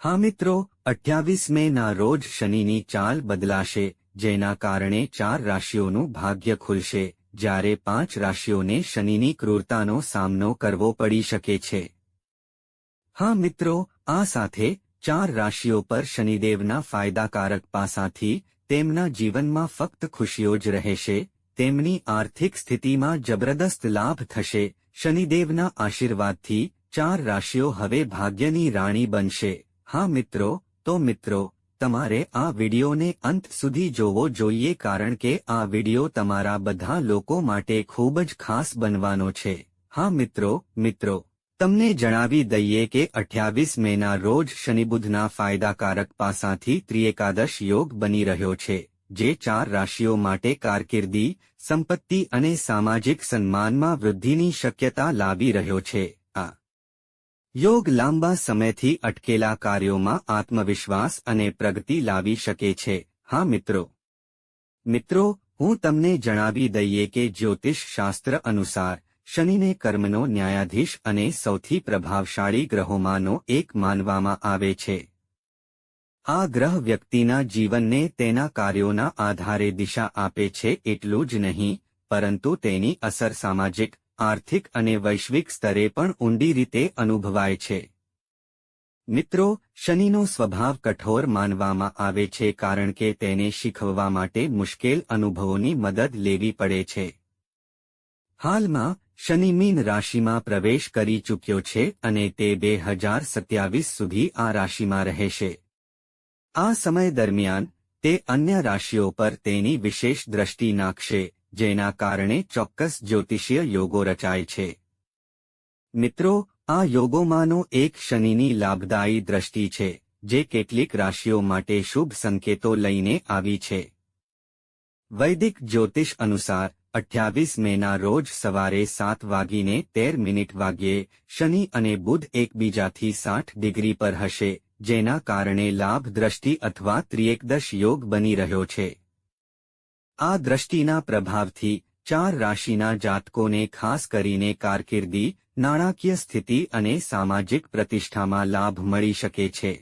હા મિત્રો, અઠ્યાવીસ મે ના રોજ શનિની ચાલ બદલાશે, જેના કારણે ચાર રાશિઓનું ભાગ્ય ખુલશે, જ્યારે પાંચ રાશિઓને શનિની ક્રૂરતાનો સામનો કરવો પડી શકે છે. હા મિત્રો, આ સાથે ચાર રાશિઓ પર શનિદેવના ફાયદાકારક પાસાથી તેમના જીવનમાં ફક્ત ખુશીઓ જ રહેશે, તેમની આર્થિક સ્થિતિમાં જબરદસ્ત લાભ થશે, શનિદેવના આશીર્વાદથી ચાર રાશિઓ હવે ભાગ્યની રાણી બનશે. હા મિત્રો, તો મિત્રો, તમારે આ વિડીયોને અંત સુધી જોવો જોઈએ કારણ કે આ વિડિયો તમારા બધા લોકો માટે ખૂબ જ ખાસ બનવાનો છે. હા મિત્રો મિત્રો, તમને જણાવી દઈએ કે અઠ્યાવીસ મેના રોજ શનિબુધના ફાયદાકારક પાસાથી ત્રિએકાદશ યોગ બની રહ્યો છે, જે ચાર રાશિઓ માટે કારકિર્દી, સંપત્તિ અને સામાજિક સન્માનમાં વૃદ્ધિની શક્યતા લાવી રહ્યો છે. યોગ લાંબા સમયથી અટકેલા કાર્યોમાં આત્મવિશ્વાસ અને પ્રગતિ લાવી શકે છે. હા, મિત્રો. મિત્રો, હું તમને જણાવી દઈએ કે જ્યોતિષ શાસ્ત્ર અનુસાર, શનિને કર્મનો ન્યાયાધીશ અને સૌથી પ્રભાવશાળી ગ્રહોમાંનો એક માનવામાં આવે છે. આ ગ્રહ વ્યક્તિના જીવનને તેના કાર્યોના આધારે દિશા આપે છે એટલું જ નહીં, પરંતુ તેની અસર સામાજિક આર્થિક અને વૈશ્વિક સ્તરે પણ ઊંડી રીતે અનુભવાય છે. મિત્રો, શનિનો સ્વભાવ કઠોર માનવામાં આવે છે કારણ કે તેને શીખવવા માટે મુશ્કેલ અનુભવોની મદદ લેવી પડે છે. હાલમાં, શનિ મીન રાશિમાં પ્રવેશ કરી ચૂક્યો છે અને તે બે હજાર સત્યાવીસ સુધી આ રાશિમાં રહેશે. આ સમય દરમિયાન, તે અન્ય રાશિઓ પર તેની વિશેષ દ્રષ્ટિ નાખશે. જેના કારણે ચોક્કસ જ્યોતિષીય યોગો રચાય છે. મિત્રો, આ યોગોમાંનો એક શનિની લાભદાયી દ્રષ્ટિ છે, જે કેટલીક રાશિઓ માટે શુભ સંકેતો લઈને આવી છે. વૈદિક જ્યોતિષ અનુસાર, અઠ્યાવીસ મેના રોજ સવારે સાત વાગીને તેર મિનિટ વાગ્યે શનિ અને બુધ એકબીજાથી સાઠ ડિગ્રી પર હશે, જેના કારણે લાભ દ્રષ્ટિ અથવા ત્રિએકદશ યોગ બની રહ્યો છે. આ દ્રષ્ટિના પ્રભાવથી ચાર રાશિના જાતકોને ખાસ કરીને કારકિર્દી, નાણાકીય સ્થિતિ અને સામાજિક પ્રતિષ્ઠામાં લાભ મળી શકે છે.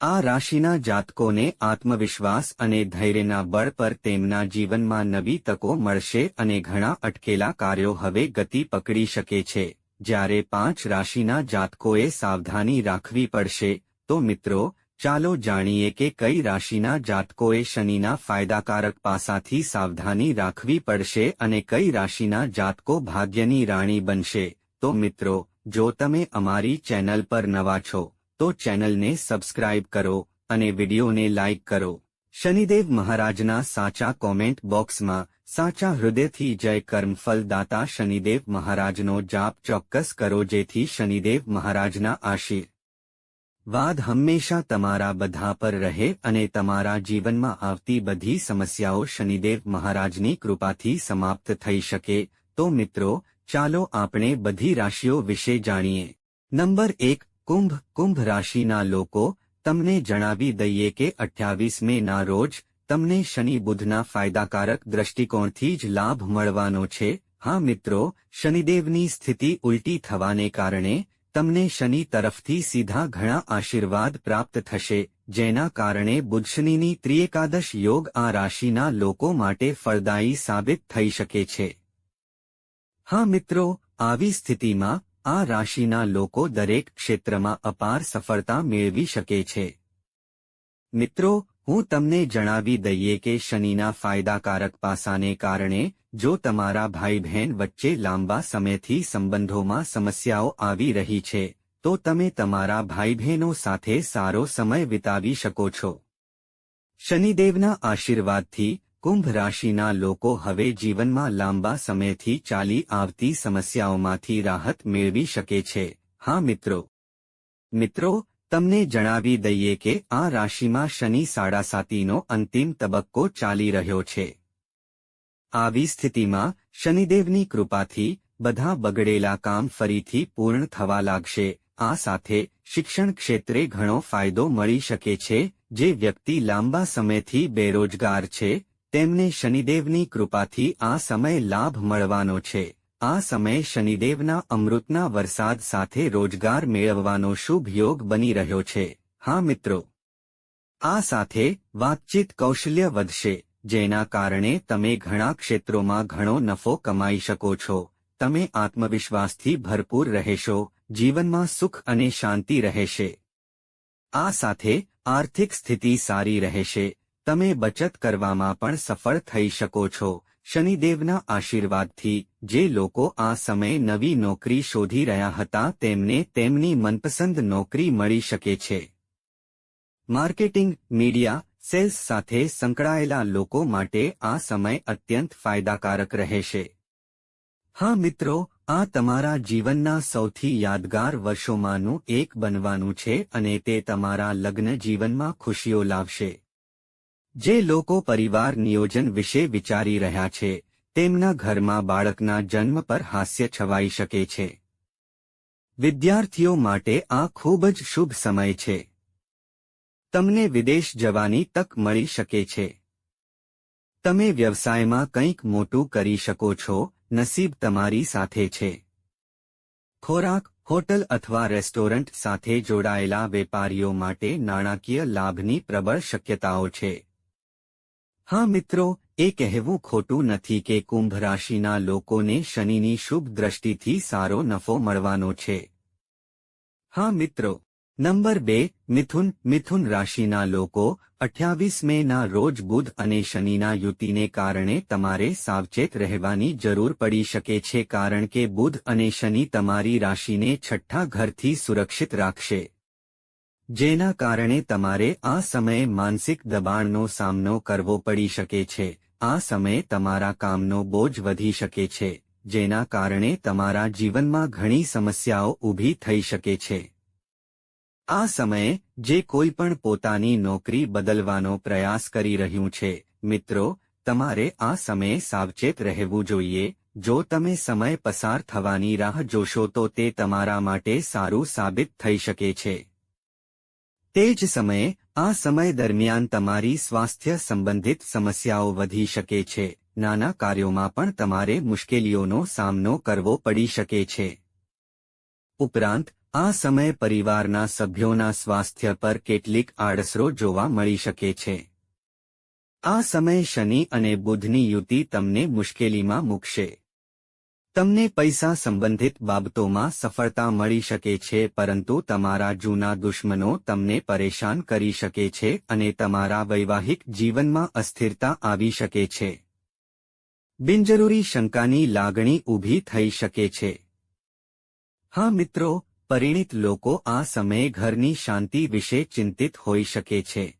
આ રાશિના જાતકોને આત્મવિશ્વાસ અને ધૈર્યના બળ પર તેમના જીવનમાં નવી તકો મળશે અને ઘણા અટકેલા કાર્યો હવે ગતિ પકડી શકે છે. જ્યારે પાંચ રાશિના જાતકોએ સાવધાની રાખવી પડશે, તો મિત્રો ચાલો જાણીએ કે કઈ રાશિના જાતકોએ શનિના ફાયદાકારક પાસાથી સાવધાની રાખવી પડશે અને કઈ રાશિના જાતકો ભાગ્યની રાણી બનશે. તો મિત્રો, જો તમે અમારી ચેનલ પર નવા છો, તો ચેનલને સબસ્ક્રાઇબ કરો અને વિડિયોને લાઇક કરો. શનિદેવ મહારાજના સાચા કોમેન્ટ બોક્સમાં, સાચા હૃદયથી જય કર્મફલ દાતા શનિદેવ મહારાજનો જાપ ચોક્કસ કરો જેથી શનિદેવ મહારાજના આશીર વાદ હંમેશા તમારા બધા પર રહે અને તમારા જીવનમાં આવતી બધી સમસ્યાઓ શનિદેવ મહારાજની કૃપાથી સમાપ્ત થઈ શકે. તો મિત્રો, ચાલો આપણે બધી રાશિઓ વિશે જાણીએ. નંબર એક, કુંભ. કુંભ રાશિના લોકો, તમને જણાવી દઈએ કે અઠ્યાવીસ મે ના રોજ, તમને શનિ બુધના ફાયદાકારક દ્રષ્ટિકોણથી જ લાભ મળવાનો છે. હા મિત્રો, શનિદેવની સ્થિતિ ઉલટી થવાને કારણે તમને શનિ તરફથી સીધા ઘણા આશીર્વાદ પ્રાપ્ત થશે, જેના કારણે બુધશનિની ત્રિએકાદશ યોગ આ રાશિના લોકો માટે ફળદાયી સાબિત થઈ શકે છે. હા મિત્રો, આવી સ્થિતિમાં આ રાશિના લોકો દરેક ક્ષેત્રમાં અપાર સફળતા મેળવી શકે છે. મિત્રો હું તમને જણાવી દઈએ કે શનિના ફાયદાકારક પાસાને કારણે, જો તમારા ભાઈ બહેન વચ્ચે લાંબા સમયથી સંબંધોમાં સમસ્યાઓ આવી રહી છે, તો તમે તમારા ભાઈ બહેનો સાથે સારો સમય વિતાવી શકો છો. શનિદેવના આશીર્વાદથી કુંભ રાશિના લોકો હવે જીવનમાં લાંબા સમયથી ચાલી આવતી સમસ્યાઓમાંથી રાહત મેળવી શકે છે. હા મિત્રો. મિત્રો તમને જણાવી દઈએ કે આ રાશિમાં શનિ સાડાસાતીનો અંતિમ તબક્કો ચાલી રહ્યો છે. આવી સ્થિતિમાં શનિદેવની કૃપાથી બધા બગડેલા કામ ફરીથી પૂર્ણ થવા લાગશે. આ સાથે શિક્ષણ ક્ષેત્રે ઘણો ફાયદો મળી શકે છે. જે વ્યક્તિ લાંબા સમયથી બેરોજગાર છે, તેમને શનિદેવની કૃપાથી આ સમય લાભ મળવાનો છે. આ સમય શનિદેવના અમૃતના વરસાદ સાથે રોજગાર મેળવવાનો શુભ યોગ બની રહ્યો છે. હા મિત્રો. આ સાથે વાતચીત કૌશલ્ય વધશે, જેના કારણે તમે ઘણા ક્ષેત્રોમાં ઘણો નફો કમાઈ શકો છો. તમે આત્મવિશ્વાસથી ભરપૂર રહેશો, જીવનમાં સુખ અને શાંતિ રહેશે. આ સાથે આર્થિક સ્થિતિ સારી રહેશે. તમે બચત કરવામાં પણ સફળ થઈ શકો છો. શનિદેવના આશીર્વાદથી, જે લોકો આ સમયે નવી નોકરી શોધી રહ્યા હતા, તેમને તેમની મનપસંદ નોકરી મળી શકે છે. માર્કેટિંગ, મીડિયા, સેલ્સ સાથે સંકળાયેલા લોકો માટે આ સમય અત્યંત ફાયદાકારક રહેશે. હા મિત્રો, આ તમારા જીવનના સૌથી યાદગાર વર્ષોમાંનું એક બનવાનું છે અને તે તમારા લગ્ન જીવનમાં ખુશીઓ લાવશે. જે લોકો પરિવાર નિયોજન વિશે વિચારી રહ્યા છે, તેમના ઘરમાં બાળકના જન્મ પર હાસ્ય છવાઈ શકે છે. વિદ્યાર્થીઓ માટે આ ખૂબ જ શુભ સમય છે. તમને વિદેશ જવાની તક મળી શકે છે. તમે વ્યવસાયમાં કંઈક મોટું કરી શકો છો, નસીબ તમારી સાથે છે. ખોરાક, હોટલ અથવા રેસ્ટોરન્ટ સાથે જોડાયેલા વેપારીઓ માટે નાણાકીય લાભની પ્રબળ શક્યતાઓ છે. હા મિત્રો, એ કહેવું ખોટું નથી કે કુંભ રાશિના લોકોને શનિની શુભ દ્રષ્ટિથી સારો નફો મળવાનો છે. હા મિત્રો, નંબર બે, મિથુન મિથુન રાશિના લોકો અઠ્યાવીસ મેના રોજ બુધ અને શનિના યુતિને કારણે તમારે સાવચેત રહેવાની જરૂર પડી શકે છે કારણ કે બુધ અને શનિ તમારી રાશિને છઠ્ઠા ઘરથી સુરક્ષિત રાખશે. જેના કારણે તમારે આ સમયે માનસિક દબાણનો સામનો કરવો પડી શકે છે. આ સમયે તમારા કામનો બોજ વધી શકે છે, જેના કારણે તમારા જીવનમાં ઘણી સમસ્યાઓ ઊભી થઈ શકે છે. આ સમયે, જે કોઈ પણ પોતાની નોકરી બદલવાનો પ્રયાસ કરી રહ્યું છે, મિત્રો, તમારે આ સમયે સાવચેત રહેવું જોઈએ. જો તમે સમય પસાર થવાની રાહ જોશો તો તે તમારા માટે સારું સાબિત થઈ શકે છે. તે જ સમયે, આ સમય દરમિયાન તમારી સ્વાસ્થ્ય સંબંધિત સમસ્યાઓ વધી શકે છે. નાના કાર્યોમાં પણ તમારે મુશ્કેલીઓનો સામનો કરવો પડી શકે છે. ઉપરાંત, આ સમય પરિવારના સભ્યોના સ્વાસ્થ્ય પર કેટલીક આડસરો જોવા મળી શકે છે. આ સમય શનિ અને બુધની યુતિ તમને મુશ્કેલીમાં મૂકશે. તમને પૈસા સંબંધિત બાબતોમાં સફળતા મળી શકે છે, પરંતુ તમારા જૂના દુશ્મનો તમને પરેશાન કરી શકે છે અને તમારા વૈવાહિક જીવનમાં અસ્થિરતા આવી શકે છે. બિનજરૂરી શંકાની લાગણી ઊભી થઈ શકે છે. હા મિત્રો, પરિણિત લોકો આ સમયે ઘરની શાંતિ વિશે ચિંતિત હોઈ શકે છે.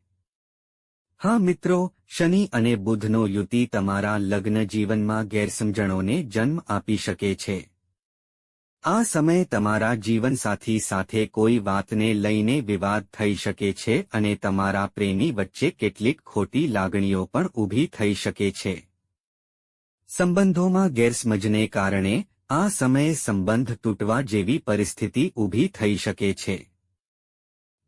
હા મિત્રો શનિ અને બુધનો યુતિ તમારા લગ્ન જીવનમાં ગેરસમજણોને જન્મ આપી શકે છે. આ સમયે તમારા જીવનસાથી સાથે કોઈ વાતને લઈને વિવાદ થઈ શકે છે અને તમારા પ્રેમી વચ્ચે કેટલીક ખોટી લાગણીઓ પણ ઊભી થઈ શકે છે. સંબંધોમાં ગેરસમજને કારણે આ સમયે સંબંધ તૂટવા જેવી પરિસ્થિતિ ઊભી થઈ શકે છે.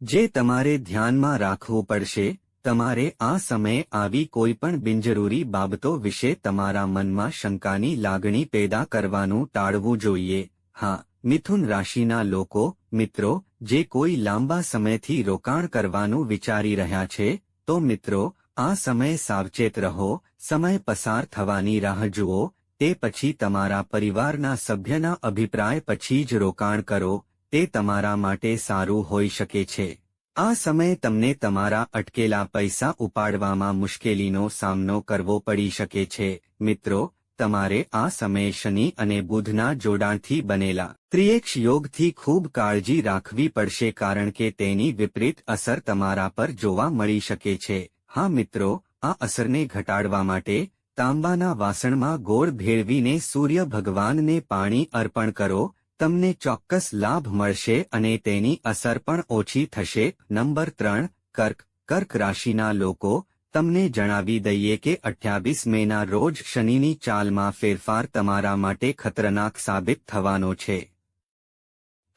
જે તમારે ધ્યાનમાં રાખવું પડશે તમારે આ સમયે આવી કોઈ પણ બિનજરૂરી બાબતો વિશે તમારા મનમાં શંકાની લાગણી પેદા કરવાનું ટાળવું જોઈએ. હા, મિથુન રાશિના લોકો, મિત્રો, જે કોઈ લાંબા સમયથી રોકાણ કરવાનું વિચારી રહ્યા છે, તો મિત્રો, આ સમયે સાવચેત રહો, સમય પસાર થવાની રાહ જુઓ, તે પછી તમારા પરિવારના સભ્યના અભિપ્રાય પછી જ રોકાણ કરો, તે તમારા માટે સારું હોઈ શકે છે. આ સમયે તમને તમારા અટકેલા પૈસા ઉપાડવામાં મુશ્કેલીનો સામનો કરવો પડી શકે છે. મિત્રો, તમારે આ સમયે શનિ અને બુધના જોડાણથી બનેલા ત્રિએક્ષ યોગથી ખૂબ કાળજી રાખવી પડશે કારણ કે તેની વિપરીત અસર તમારા પર જોવા મળી શકે છે. હા મિત્રો, આ અસરને ઘટાડવા માટે તાંબાના વાસણમાં ગોળ ભેળવીને સૂર્ય ભગવાનને પાણી અર્પણ કરો. તમને ચોક્કસ લાભ મળશે અને તેની અસર પણ ઓછી થશે. નંબર ત્રણ, કર્ક. કર્ક રાશિના લોકો, તમને જણાવી દઈએ કે અઠ્યાવીસ મેના રોજ શનિની ચાલમાં ફેરફાર તમારા માટે ખતરનાક સાબિત થવાનો છે.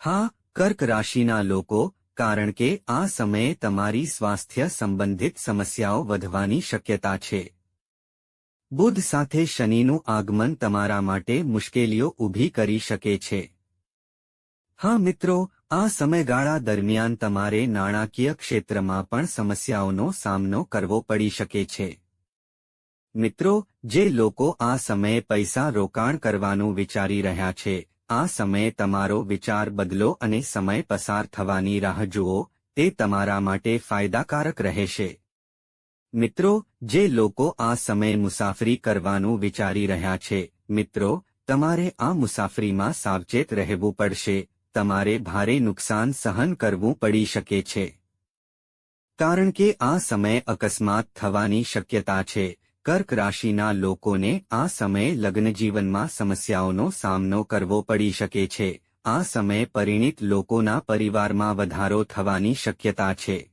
હા, કર્ક રાશિના લોકો, કારણ કે આ સમયે તમારી સ્વાસ્થ્ય સંબંધિત સમસ્યાઓ વધવાની શક્યતા છે. બુધ સાથે શનિનું આગમન તમારા માટે મુશ્કેલીઓ ઊભી કરી શકે છે. હા મિત્રો, આ સમયગાળા દરમિયાન તમારે નાણાકીય ક્ષેત્રમાં પણ સમસ્યાઓનો સામનો કરવો પડી શકે છે. મિત્રો, જે લોકો આ સમયે પૈસા રોકાણ કરવાનું વિચારી રહ્યા છે, આ સમયે તમારો વિચાર બદલો અને સમય પસાર થવાની રાહ જુઓ, તે તમારા માટે ફાયદાકારક રહેશે. મિત્રો, જે લોકો આ સમયે મુસાફરી કરવાનું વિચારી રહ્યા છે, મિત્રો, તમારે આ મુસાફરીમાં સાવચેત રહેવું પડશે તમારે ભારે નુકસાન સહન કરવું પડી શકે છે. કારણ કે આ સમય અકસ્માત થવાની શક્યતા છે. કર્ક રાશિના લોકોને આ સમયે લગ્નજીવનમાં સમસ્યાઓનો સામનો કરવો પડી શકે છે. આ સમયે પરિણિત લોકોના પરિવારમાં વધારો થવાની શક્યતા છે.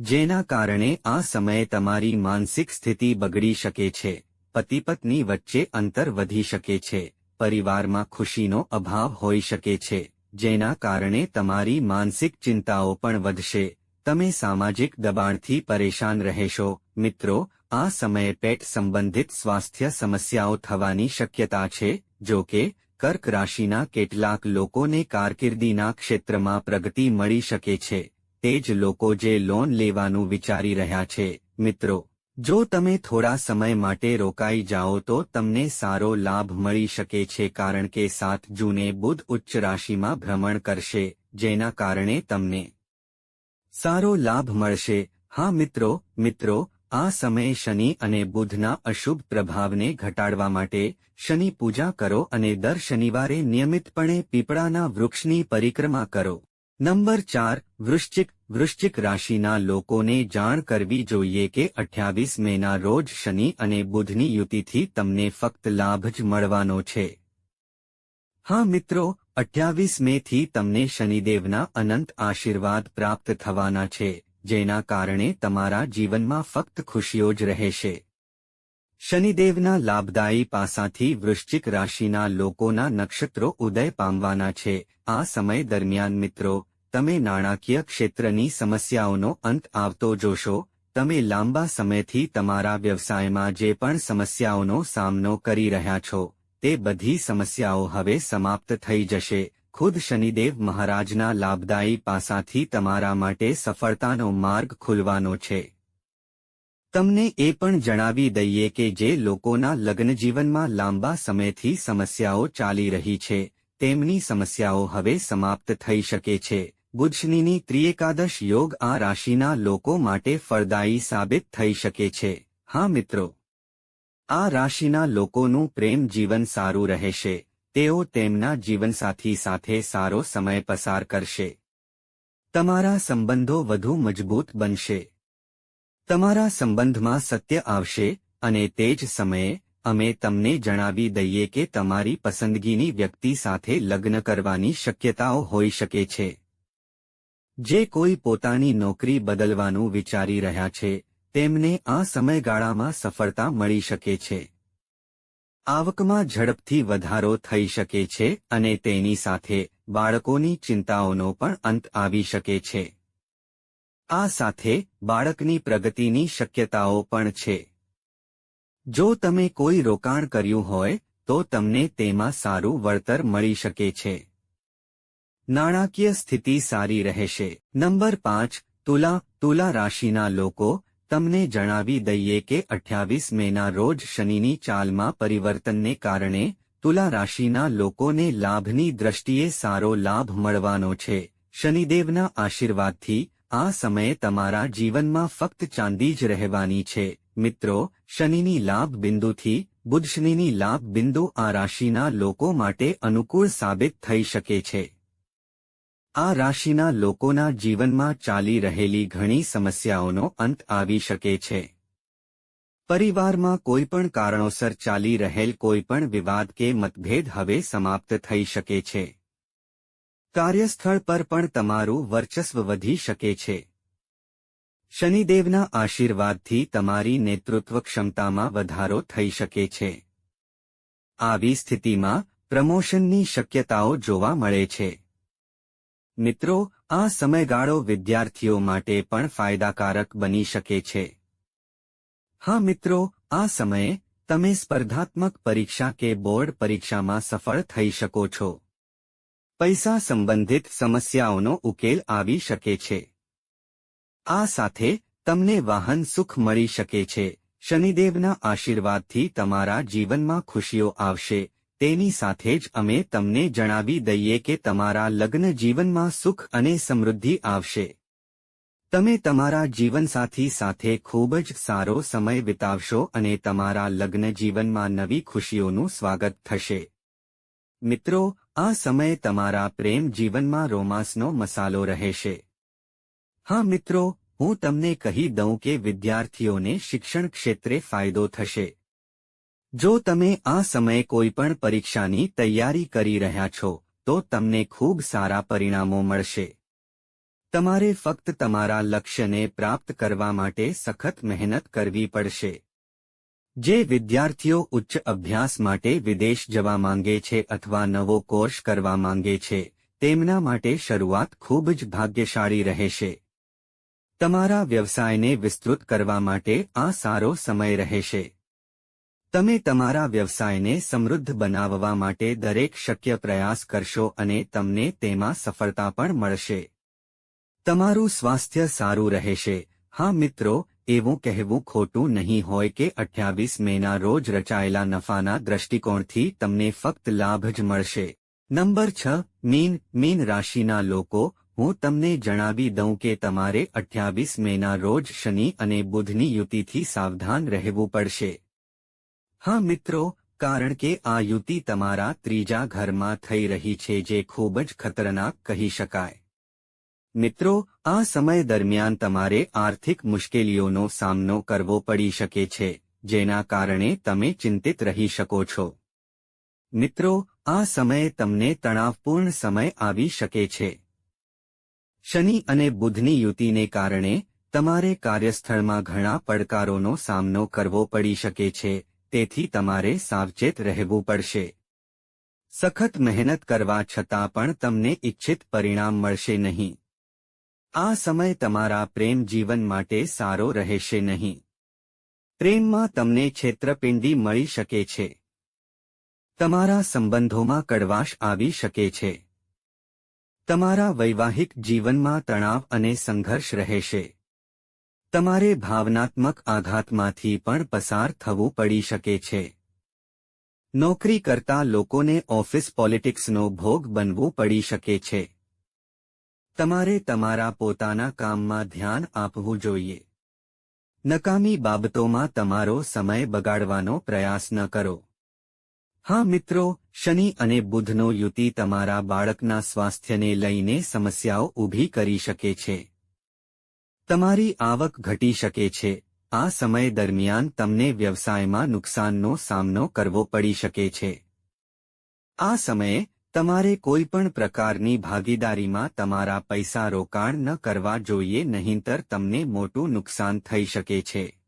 જેના કારણે આ સમયે તમારી માનસિક સ્થિતિ બગડી શકે છે. પતિ પત્ની વચ્ચે અંતર વધી શકે છે. પરિવારમાં ખુશીનો અભાવ હોઈ શકે છે, જેના કારણે તમારી માનસિક ચિંતાઓ પણ વધશે. તમે સામાજિક દબાણથી પરેશાન રહેશો. મિત્રો, આ સમયે પેટ સંબંધિત સ્વાસ્થ્ય સમસ્યાઓ થવાની શક્યતા છે, જો કે, કર્ક રાશિના કેટલાક લોકોને કારકિર્દીના ક્ષેત્રમાં પ્રગતિ મળી શકે છે. તે જ લોકો જે લોન લેવાનું વિચારી રહ્યા છે. મિત્રો જો તમે થોડા સમય માટે રોકાઈ જાઓ તો તમને સારો લાભ મળી શકે છે કારણ કે સાત જૂને બુધ ઉચ્ચ રાશિમાં ભ્રમણ કરશે, જેના કારણે તમને સારો લાભ મળશે. હા મિત્રો મિત્રો, આ સમયે શનિ અને બુધના અશુભ પ્રભાવને ઘટાડવા માટે શનિ પૂજા કરો અને દર શનિવારે નિયમિતપણે પીપળાના વૃક્ષની પરિક્રમા કરો. નંબર ચાર, વૃશ્ચિક વૃશ્ચિક રાશિના લોકોને જાણ કરવી જોઈએ કે અઠ્યાવીસ મેના રોજ શનિ અને બુધની યુતિથી તમને ફક્ત લાભ જ મળવાનો છે. હા મિત્રો, અઠ્યાવીસ મેથી તમને શનિદેવના અનંત આશીર્વાદ પ્રાપ્ત થવાના છે, જેના કારણે તમારા જીવનમાં ફક્ત ખુશીઓ જ રહેશે. શનિદેવના લાભદાયી પાસાથી વૃશ્ચિક રાશિના લોકોના નક્ષત્રો ઉદય પામવાના છે. આ સમય દરમિયાન મિત્રો તમે નાણાકીય ક્ષેત્રની સમસ્યાઓનો અંત આવતો જોશો, તમે લાંબા સમયથી તમારા વ્યવસાયમાં જે પણ સમસ્યાઓનો સામનો કરી રહ્યા છો, તે બધી સમસ્યાઓ હવે સમાપ્ત થઈ જશે. ખુદ શનિદેવ મહારાજના લાભદાયી પાસાથી તમારા માટે સફળતાનો માર્ગ ખુલવાનો છે. તમને એ પણ જણાવી દઈએ કે જે લોકોના લગ્નજીવનમાં લાંબા સમયથી સમસ્યાઓ ચાલી રહી છે, તેમની સમસ્યાઓ હવે સમાપ્ત થઈ શકે છે. બુધશનિની ત્રિએકાદશ યોગ આ રાશિના લોકો માટે ફળદાયી સાબિત થઈ શકે છે. હા મિત્રો. આ રાશિના લોકોનું પ્રેમ જીવન સારું રહેશે. તેઓ તેમના જીવનસાથી સાથે સારો સમય પસાર કરશે. તમારા સંબંધો વધુ મજબૂત બનશે. તમારા સંબંધમાં સત્ય આવશે અને તે જ સમયે અમે તમને જણાવી દઈએ કે તમારી પસંદગીની વ્યક્તિ સાથે લગ્ન કરવાની શક્યતાઓ હોઈ શકે છે. જે કોઈ પોતાની નોકરી બદલવાનું વિચારી રહ્યા છે, તેમને આ સમયગાળામાં સફળતા મળી શકે છે. આવકમાં ઝડપથી વધારો થઈ શકે છે અને તેની સાથે બાળકોની ચિંતાઓનો પણ અંત આવી શકે છે. આ સાથે બાળકની પ્રગતિની શક્યતાઓ પણ છે. જો તમે કોઈ રોકાણ કર્યું હોય, તો તમને તેમાં સારું વળતર મળી શકે છે. નાણાકીય સ્થિતિ સારી રહેશે. નંબર પાંચ, તુલા તુલા રાશિના લોકો, તમને જણાવી દઈએ કે અઠ્યાવીસ મેના રોજ શનિની ચાલમાં પરિવર્તનને કારણે તુલા રાશિના લોકોને લાભની દ્રષ્ટિએ સારો લાભ મળવાનો છે. શનિદેવના આશીર્વાદથી આ સમયે તમારા જીવનમાં ફક્ત ચાંદી જ રહેવાની છે. મિત્રો, શનિની લાભ બિંદુથી બુધ શનિની લાભ બિંદુ આ રાશિના લોકો માટે અનુકૂળ સાબિત થઈ શકે છે. આ રાશિના લોકોના જીવનમાં ચાલી રહેલી ઘણી સમસ્યાઓનો અંત આવી શકે છે. પરિવારમાં કોઈપણ કારણોસર ચાલી રહેલ કોઈપણ વિવાદ કે મતભેદ હવે સમાપ્ત થઈ શકે છે. કાર્યસ્થળ પર પણ તમારું વર્ચસ્વ વધી શકે છે. શનિદેવના આશીર્વાદથી તમારી નેતૃત્વ ક્ષમતામાં વધારો થઈ શકે છે. આવી સ્થિતિમાં પ્રમોશનની શક્યતાઓ જોવા મળે છે. મિત્રો, આ સમયગાળો વિદ્યાર્થીઓ માટે પણ ફાયદાકારક બની શકે છે. હા મિત્રો, આ સમયે તમે સ્પર્ધાત્મક પરીક્ષા કે બોર્ડ પરીક્ષામાં સફળ થઈ શકો છો. પૈસા સંબંધિત સમસ્યાઓનો ઉકેલ આવી શકે છે. આ સાથે તમને વાહન સુખ મળી શકે છે. શનિદેવના આશીર્વાદથી તમારા જીવનમાં ખુશીઓ આવશે. તેની સાથે જ અમે તમને જણાવી દઈએ કે તમારા લગ્ન જીવનમાં સુખ અને સમૃદ્ધિ આવશે. તમે તમારા જીવનસાથી સાથે ખૂબ જ સારો સમય વિતાવશો અને તમારા લગ્ન જીવનમાં નવી ખુશીઓનું સ્વાગત થશે. મિત્રો, આ સમય તમારા પ્રેમ જીવનમાં રોમાન્સનો મસાલો રહેશે. હા મિત્રો, હું તમને કહી દઉં કે વિદ્યાર્થીઓને શિક્ષણ ક્ષેત્રે ફાયદો થશે. જો તમે આ સમયે કોઈપણ પરીક્ષાની તૈયારી કરી રહ્યા છો, તો તમને ખૂબ સારા પરિણામો મળશે. તમારે ફક્ત તમારા લક્ષ્યને પ્રાપ્ત કરવા માટે સખત મહેનત કરવી પડશે. જે વિદ્યાર્થીઓ ઉચ્ચ અભ્યાસ માટે વિદેશ જવા માંગે છે અથવા નવો કોર્સ કરવા માંગે છે, તેમના માટે શરૂઆત ખૂબ જ ભાગ્યશાળી રહેશે. તમારા વ્યવસાયને વિસ્તૃત કરવા માટે આ સારો સમય રહેશે. તમે તમારા વ્યવસાયને સમૃદ્ધ બનાવવા માટે દરેક શક્ય પ્રયાસ કરશો અને તમને તેમાં સફળતા પણ મળશે. તમારું સ્વાસ્થ્ય સારું રહેશે. હા મિત્રો, એવું કહેવું ખોટું નહીં હોય કે અઠ્યાવીસ મેના રોજ રચાયેલા નફાના દ્રષ્ટિકોણથી તમને ફક્ત લાભ જ મળશે. નંબર છ, મીન મીન રાશિના લોકો, હું તમને જણાવી દઉં કે તમારે અઠ્યાવીસ મેના રોજ શનિ અને બુધની યુતિથી સાવધાન રહેવું પડશે. હા મિત્રો, કારણ કે આ યુતિ તમારા ત્રીજા ઘરમાં થઈ રહી છે જે ખૂબ જ ખતરનાક કહી શકાય. મિત્રો, આ સમય દરમિયાન તમારે આર્થિક મુશ્કેલીઓનો સામનો કરવો પડી શકે છે, જેના કારણે તમે ચિંતિત રહી શકો છો. મિત્રો, આ સમયે તમને તણાવપૂર્ણ સમય આવી શકે છે. શનિ અને બુધની યુતિને કારણે તમારે કાર્યસ્થળમાં ઘણા પડકારોનો સામનો કરવો પડી શકે છે તેથી તમારે સાવચેત રહેવું પડશે. સખત મહેનત કરવા છતાં પણ તમને ઇચ્છિત પરિણામ મળશે નહીં. આ સમય તમારા પ્રેમ જીવન માટે સારો રહેશે નહીં. પ્રેમમાં તમને છેતરપિંડી મળી શકે છે. તમારા સંબંધોમાં કડવાશ આવી શકે છે. તમારા વૈવાહિક જીવનમાં તણાવ અને સંઘર્ષ રહેશે. તમારે ભાવનાત્મક આઘાતમાંથી પણ પસાર થવું પડી શકે છે. નોકરી કરતા લોકોને ઓફિસ પોલિટિક્સનો ભોગ બનવું પડી શકે છે. તમારે તમારા પોતાના કામમાં ધ્યાન આપવું જોઈએ. નકામી બાબતોમાં તમારો સમય બગાડવાનો પ્રયાસ ન કરો. હા મિત્રો, શનિ અને બુધનો યુતિ તમારા બાળકના સ્વાસ્થ્યને લઈને સમસ્યાઓ ઊભી કરી શકે છે. તમારી આવક ઘટી શકે છે. આ સમય દરમિયાન તમને વ્યવસાયમાં નુકસાનનો સામનો કરવો પડી શકે છે. આ સમયે તમારે કોઈપણ પ્રકારની ભાગીદારીમાં તમારા પૈસા રોકાણ ન કરવા જોઈએ, નહીંતર તમને મોટું નુકસાન થઈ શકે છે.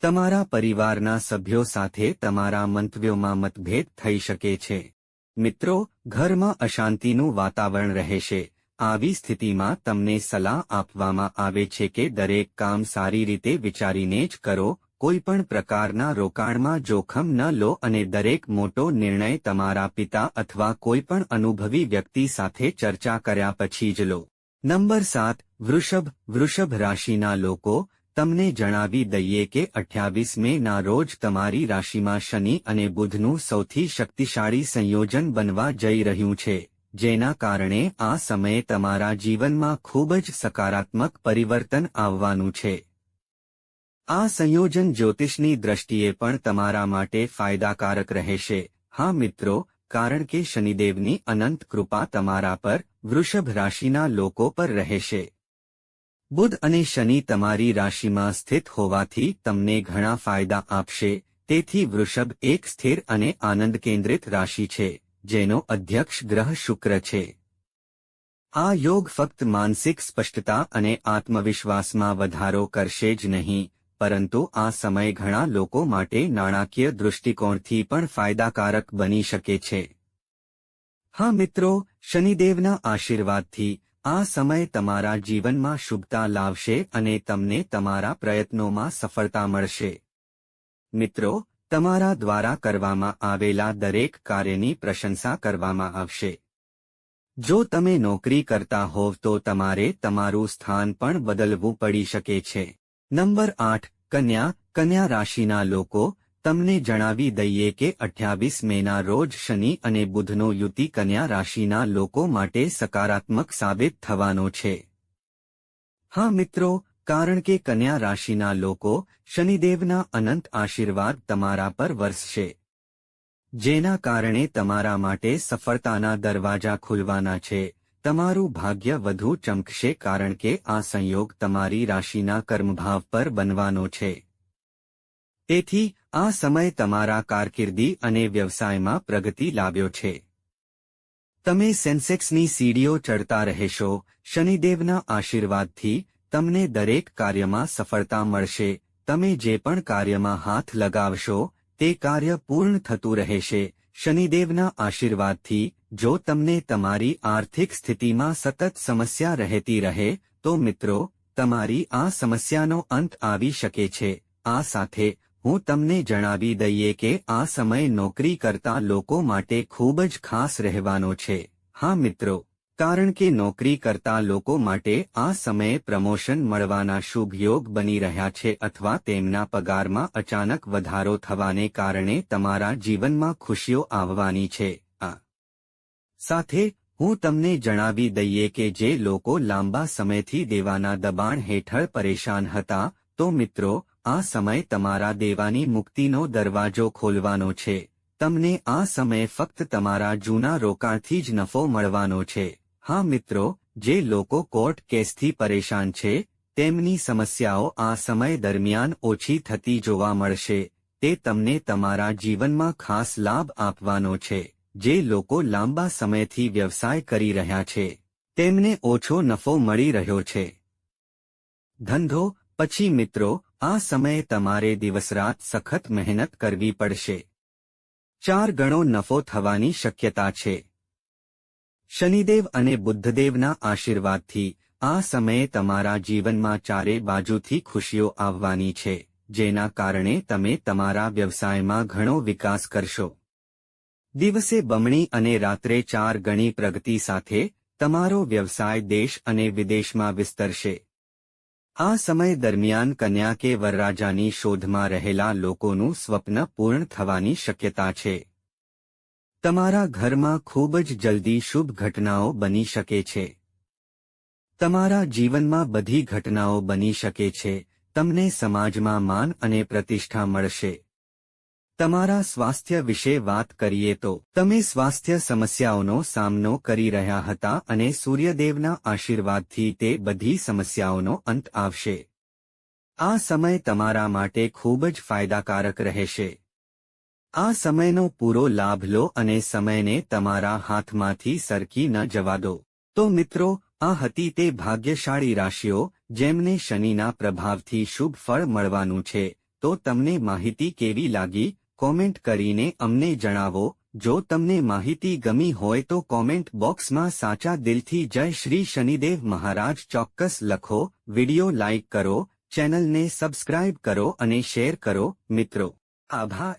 તમારા પરિવારના સભ્યો સાથે તમારા મંતવ્યોમાં મતભેદ થઈ શકે છે. મિત્રો, ઘરમાં અશાંતિનું વાતાવરણ રહેશે. આવી સ્થિતિમાં તમને સલાહ આપવામાં આવે છે કે દરેક કામ સારી રીતે વિચારીને જ કરો, કોઈપણ પ્રકારના રોકાણમાં જોખમ ન લો અને દરેક મોટો નિર્ણય તમારા પિતા અથવા કોઈપણ અનુભવી વ્યક્તિ સાથે ચર્ચા કર્યા પછી જ લો. નંબર સાત, વૃષભ. વૃષભ રાશિના લોકો, તમને જણાવી દઈએ કે અઠ્યાવીસ મે ના રોજ તમારી રાશિમાં શનિ અને બુધનું સૌથી શક્તિશાળી સંયોજન બનવા જઈ રહ્યું છે. જેના કારણે આ સમયે તમારા જીવનમાં ખૂબ જ સકારાત્મક પરિવર્તન આવવાનું છે. આ સંયોજન જ્યોતિષની દ્રષ્ટિએ પણ તમારા માટે ફાયદાકારક રહેશે. હા મિત્રો, કારણ કે શનિદેવની અનંત કૃપા તમારા પર વૃષભ રાશિના લોકો પર રહેશે. બુધ અને શનિ તમારી રાશિમાં સ્થિત હોવાથી તમને ઘણા ફાયદા આપશે. તેથી વૃષભ એક સ્થિર અને આનંદ કેન્દ્રિત રાશિ છે. જેનો અધ્યક્ષ ગ્રહ શુક્ર છે. આ યોગ ફક્ત માનસિક સ્પષ્ટતા અને આત્મવિશ્વાસમાં વધારો કરશે જ નહીં, પરંતુ આ સમય ઘણા લોકો માટે નાણાકીય દૃષ્ટિકોણથી પણ ફાયદાકારક બની શકે છે. હા મિત્રો, શનિદેવના આશીર્વાદથી આ સમય તમારા જીવનમાં શુભતા લાવશે અને તમને તમારા પ્રયત્નોમાં સફળતા મળશે. મિત્રો તમારા દ્વારા કરવામાં આવેલા દરેક કાર્યની પ્રશંસા કરવામાં આવશે. જો તમે નોકરી કરતા હોવ તો તમારે તમારું સ્થાન પણ બદલવું પડી શકે છે. નંબર આઠ, કન્યા કન્યા રાશિના લોકો, તમને જણાવી દઈએ કે અઠ્યાવીસ મેના રોજ શનિ અને બુધનો યુતિ કન્યા રાશિના લોકો માટે સકારાત્મક સાબિત થવાનો છે. હા મિત્રો કારણ કે કન્યા રાશિના લોકો શનિદેવના અનંત આશીર્વાદ તમારા પર વરસશે. જેના કારણે તમારા માટે સફળતાના દરવાજા ખુલવાના છે. તમારું ભાગ્ય વધુ ચમકશે કારણ કે આ સંયોગ તમારી રાશિના કર્મભાવ પર બનવાનો છે. તેથી, આ સમય તમારા કારકિર્દી અને વ્યવસાયમાં પ્રગતિ લાવ્યો છે. તમે સેન્સેક્સની સીડીઓ ચડતા રહેશો. શનિદેવના આશીર્વાદથી તમને દરેક કાર્યમાં સફળતા મળશે. તમે જે પણ કાર્યમાં હાથ લગાવશો, તે કાર્ય પૂર્ણ થતું રહેશે. શનિદેવના આશીર્વાદથી, જો તમને તમારી આર્થિક સ્થિતિમાં સતત સમસ્યા રહેતી રહે, તો મિત્રો, તમારી આ સમસ્યાનો અંત આવી શકે છે. આ સાથે, હું તમને જણાવી દઈએ કે આ સમય નોકરી કરતા લોકો માટે ખૂબ જ ખાસ રહેવાનો છે. હા મિત્રો કારણ કે નોકરી કરતા લોકો માટે આ સમયે પ્રમોશન મળવાના શુભ યોગ બની રહ્યા છે અથવા તેમના પગારમાં અચાનક વધારો થવાને કારણે તમારા જીવનમાં ખુશીઓ આવવાની છે. આ. સાથે, હું તમને જણાવી દઈએ કે જે લોકો લાંબા સમયથી દેવાના દબાણ હેઠળ પરેશાન હતા, તો મિત્રો, આ સમય તમારા દેવાની મુક્તિનો દરવાજો ખોલવાનો છે. તમને આ સમયે ફક્ત તમારા જૂના રોકાણથી જ નફો મળવાનો છે. હા મિત્રો, જે લોકો કોર્ટ કેસથી પરેશાન છે, તેમની સમસ્યાઓ આ સમય દરમિયાન ઓછી થતી જોવા મળશે. તે તમને તમારા જીવનમાં ખાસ લાભ આપવાનો છે, જે લોકો લાંબા સમયથી વ્યવસાય કરી રહ્યા છે. તેમને ઓછો નફો મળી રહ્યો છે. ધંધો, પછી મિત્રો, આ સમયે તમારે દિવસરાત સખત મહેનત કરવી પડશે. ચાર ગણો નફો થવાની શક્યતા છે. શનિદેવ અને બુદ્ધદેવના આશીર્વાદથી આ સમયે તમારા જીવનમાં ચારે બાજુથી ખુશીઓ આવવાની છે, જેના કારણે તમે તમારા વ્યવસાયમાં ઘણો વિકાસ કરશો. દિવસે બમણી અને રાત્રે ચાર ગણી પ્રગતિ સાથે તમારો વ્યવસાય દેશ અને વિદેશમાં વિસ્તરશે. આ સમય દરમિયાન કન્યા કે વરરાજાની શોધમાં રહેલા લોકોનું સ્વપ્ન પૂર્ણ થવાની શક્યતા છે. તમારા ઘરમાં ખૂબ જ જલ્દી શુભ ઘટનાઓ બની શકે છે. તમારા જીવનમાં બધી ઘટનાઓ બની શકે છે, તમને સમાજમાં માન અને પ્રતિષ્ઠા મળશે. તમારા સ્વાસ્થ્ય વિશે વાત કરીએ તો, તમે સ્વાસ્થ્ય સમસ્યાઓનો સામનો કરી રહ્યા હતા અને સૂર્યદેવના આશીર્વાદથી તે બધી સમસ્યાઓનો અંત આવશે. આ સમય તમારા માટે ખૂબ જ ફાયદાકારક રહેશે. આ સમયનો પૂરો લાભ લો અને સમયને તમારા હાથમાંથી સરકી ન જવા દો. તો મિત્રો, આ હતી તે ભાગ્યશાળી રાશિઓ, જેમને શનિના પ્રભાવથી શુભ ફળ મળવાનું છે. તો તમને માહિતી કેવી લાગી? કોમેન્ટ કરીને અમને જણાવો. જો તમને માહિતી ગમી હોય તો કોમેન્ટ બોક્સમાં સાચા દિલથી જય શ્રી શનિદેવ મહારાજ ચોક્કસ લખો, વિડિયો લાઇક કરો, ચેનલને સબસ્ક્રાઇબ કરો અને શેર કરો. મિત્રો, આભાર.